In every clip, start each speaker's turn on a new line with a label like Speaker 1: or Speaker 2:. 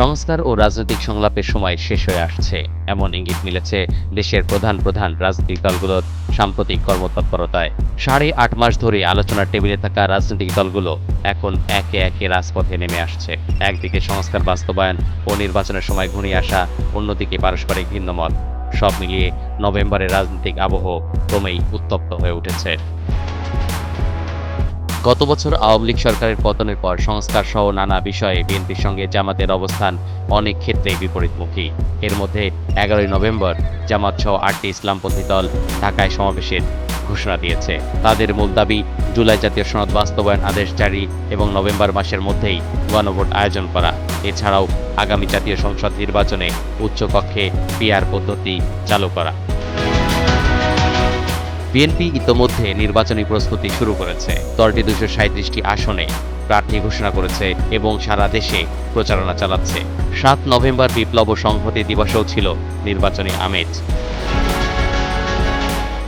Speaker 1: সংস্কার ও রাজনৈতিক সংলাপের সময় শেষ হয়ে আসছে। এমন ইঙ্গিত মিলেছে দেশের প্রধান প্রধান রাজনৈতিক দলগুলোর সাম্প্রতিক কর্মতৎপরতায়। সাড়ে আট মাস ধরে আলোচনার টেবিলে থাকা রাজনৈতিক দলগুলো এখন একে একে রাজপথে নেমে আসছে। একদিকে সংস্কার বাস্তবায়ন ও নির্বাচনের সময় ঘনিয়ে আসা, অন্যদিকে পারস্পরিক ভিন্নমত। সব মিলিয়ে নভেম্বরের রাজনৈতিক আবহ ক্রমেই উত্তপ্ত হয়ে উঠেছে। গত বছর আওয়ামী লীগ সরকারের পতনের পর সংস্কার সহ নানা বিষয়ে বিএনপির সঙ্গে জামাতের অবস্থান অনেক ক্ষেত্রেই বিপরীতমুখী। এর মধ্যে এগারোই নভেম্বর জামাত সহ আটটি ইসলামপন্থী দল ঢাকায় সমাবেশের ঘোষণা দিয়েছে। তাদের মূল দাবি, জুলাই জাতীয় সনদ বাস্তবায়ন আদেশ জারি এবং নভেম্বর মাসের মধ্যেই গণভোট আয়োজন করা। এছাড়াও আগামী জাতীয় সংসদ নির্বাচনে উচ্চকক্ষে পিআর পদ্ধতি চালু করা। বিএনপি ইতোমধ্যে নির্বাচনী প্রস্তুতি শুরু করেছে। দলটি দুশো সাঁত্রিশটি আসনে প্রার্থী ঘোষণা করেছে এবং সারা দেশে প্রচারণা চালাচ্ছে। সাত নভেম্বর বিপ্লব ও সংহতি দিবসেও ছিল নির্বাচনী আমেজ।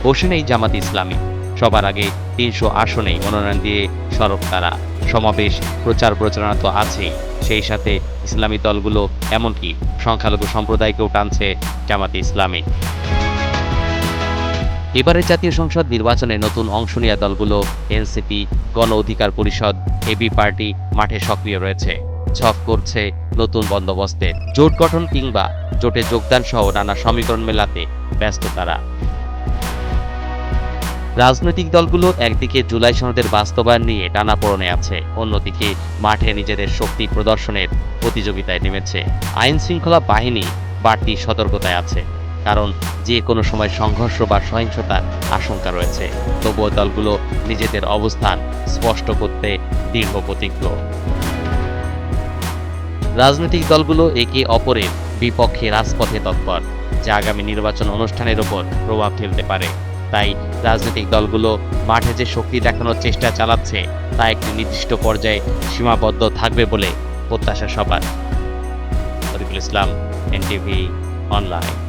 Speaker 1: বসে নেই জামাত ইসলামী। সবার আগে তিনশো আসনেই মনোনয়ন দিয়ে সরব তারা। সমাবেশ, প্রচার প্রচারণা তো আছেই। সেই সাথে ইসলামী দলগুলো এমনকি সংখ্যালঘু সম্প্রদায়কেও টানছে জামাতে ইসলামী। এবারে জাতীয় সংসদ নির্বাচনে নতুন অংশ নেওয়া দলগুলো এনসিপি, গণ অধিকার পরিষদ এবি পার্টি মাঠে সক্রিয় রয়েছে। ছক করছে নতুন বন্দোবস্তে। জোট গঠন কিংবা জোটে যোগদান সহ নানা সমীকরণ মেলাতে ব্যস্ত তারা। রাজনৈতিক দলগুলো একদিকে জুলাই সনদের বাস্তবায়ন নিয়ে টানাপোড়েনে আছে, অন্যদিকে মাঠে নিজেদের শক্তি প্রদর্শনের প্রতিযোগিতায় নেমেছে। আইন শৃঙ্খলা বাহিনী বাড়তি সতর্কতায় আছে। কারণ যে কোনো সময় সংঘর্ষ বা সহিংসতার আশঙ্কা রয়েছে। তবুও দলগুলো নিজেদের অবস্থান স্পষ্ট করতে দৃঢ় প্রতিজ্ঞ। রাজনৈতিক দলগুলো একে অপরের বিপক্ষে রাজপথে তৎপর, যা আগামী নির্বাচন অনুষ্ঠানের ওপর প্রভাব ফেলতে পারে। তাই রাজনৈতিক দলগুলো মাঠে যে শক্তি দেখানোর চেষ্টা চালাচ্ছে, তা একটি নির্দিষ্ট পর্যায়ে সীমাবদ্ধ থাকবে বলে প্রত্যাশা সবার। তরিকুল ইসলাম, এনটিভি অনলাইন